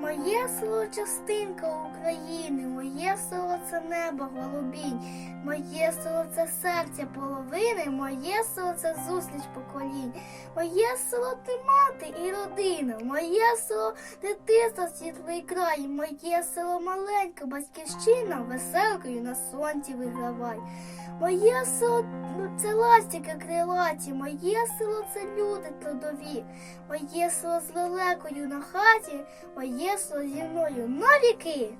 Моє село частинка України, моє село це небо, голубінь, моє село це серця половини, моє село це зустріч поколінь моє село ти мати і родина, моє село дитинство, світлий край, моє село маленьке, батьківщина, веселкою на сонці вигравай. Моє село ну, це ластіки крилаті, моє село це люди трудові, моє село з лелекою на хаті, моє село зі мною на віки.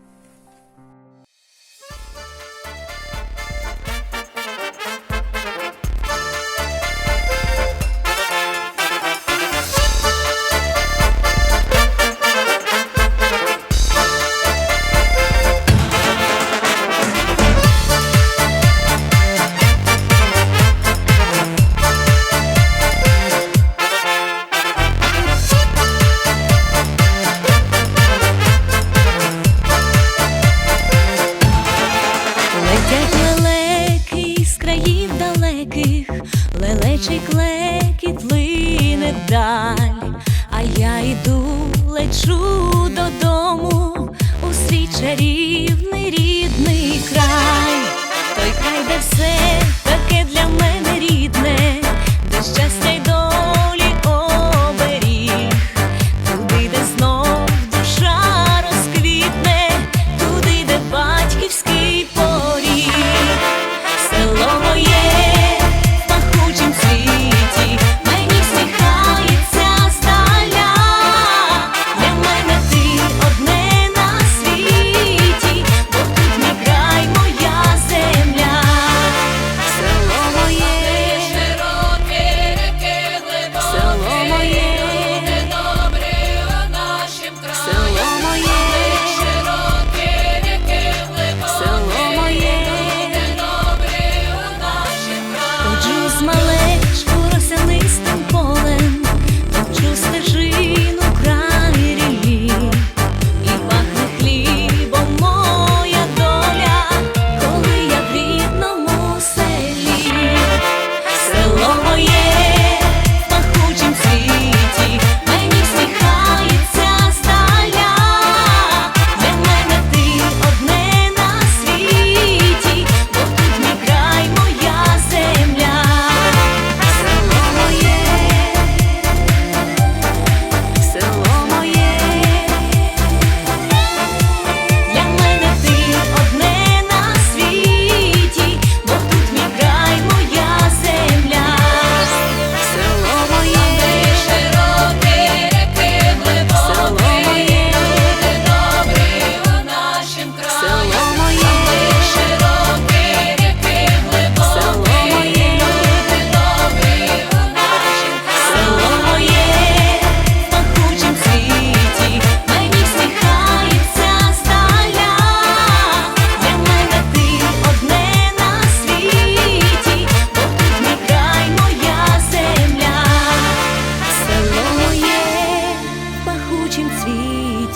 Велечий клекіт лине вдаль, а я йду, лечу додому у свій чарівний рідний край.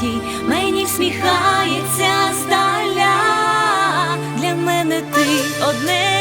світі, мені всміхається здаля, для мене ти одне.